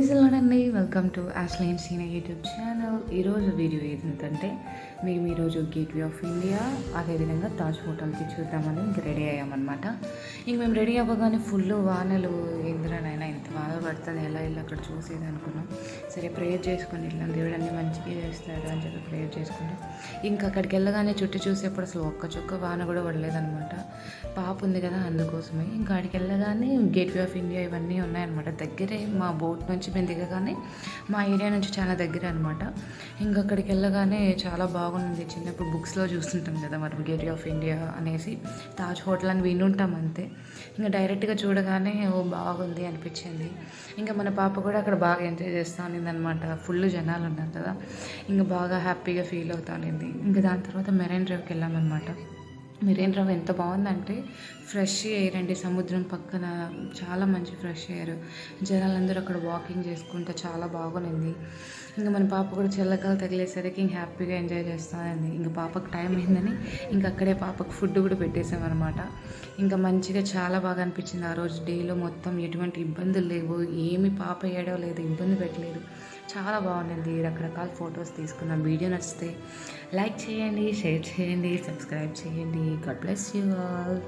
అండి welcome to అస్లైన్ సీనా యూట్యూబ్ ఛానల్ ఈరోజు వీడియో ఏంటంటే మేము ఈరోజు గేట్వే ఆఫ్ ఇండియా అదేవిధంగా తాజ్ హోటల్కి చూద్దామని ఇంక రెడీ అయ్యామన్నమాట. ఇంక మేము రెడీ అవ్వగానే ఫుల్ వానలు ఇంద్రనైనా ఇంత బాధ పడుతుంది ఎలా వెళ్ళి అక్కడ చూసేది అనుకున్నాం. సరే ప్రేయర్ చేసుకొని వెళ్ళాం. దేవుడు అన్ని మంచిగా చేస్తాడు. ప్రేయర్ చేసుకుని ఇంకా అక్కడికి వెళ్ళగానే చుట్టూ చూసేప్పుడు అసలు ఒక్క చుక్క వాన కూడా పడలేదనమాట పాప ఉంది కదా అందుకోసమే. ఇంకా అక్కడికి వెళ్ళగానే గేట్వే ఆఫ్ ఇండియా ఇవన్నీ ఉన్నాయన్నమాట. దగ్గరే మా బోట్ నుంచి మేము దిగగానే మా ఏరియా నుంచి చాలా దగ్గర అనమాట ఇంకా అక్కడికి వెళ్ళగానే చాలా బాగుంది. చిన్నప్పుడు బుక్స్లో చూస్తుంటాం కదా మరి గేట్వే ఆఫ్ ఇండియా అనేసి. తాజ్ హోటల్ అని వినుంటాం అంతే. ఇంకా డైరెక్ట్గా చూడగానే ఓ బాగుంది అనిపించింది. ఇంకా మన పాప కూడా అక్కడ బాగా ఎంజాయ్ చేస్తూ ఉన్నింది ఫుల్ జనాలు ఉన్నారు కదా. ఇంకా బాగా హ్యాపీగా ఫీల్ అవుతా ఇంకా దాని తర్వాత మెరైన్ డ్రైవ్కి వెళ్ళామన్నమాట. మెరైన్ డ్రైవ్ ఎంత బాగుందంటే ఫ్రెష్ ఎయిర్ అండి సముద్రం పక్కన చాలా మంచి ఫ్రెష్ ఎయిర్. జనాలందరూ అక్కడ వాకింగ్ చేసుకుంటే చాలా బాగుంది. ఇంకా మన పాప కూడా చల్లకాలు తగిలేసరికి ఇంక హ్యాపీగా ఎంజాయ్ చేస్తానండి. ఇంకా పాపకు టైం అయిందని ఇంకా అక్కడే పాపకు ఫుడ్ కూడా పెట్టేసామన్నమాట. ఇంకా మంచిగా చాలా బాగా అనిపించింది. ఆ రోజు డేలో మొత్తం ఎటువంటి ఇబ్బందులు లేవు. ఏమి పాప ఏడవలేదు ఇబ్బంది పెట్టలేదు. చాలా బాగుండింది. రకరకాల ఫొటోస్ తీసుకున్నాం వీడియో నచ్చితే లైక్ చేయండి షేర్ చేయండి సబ్స్క్రైబ్ చేయండి. God bless you all.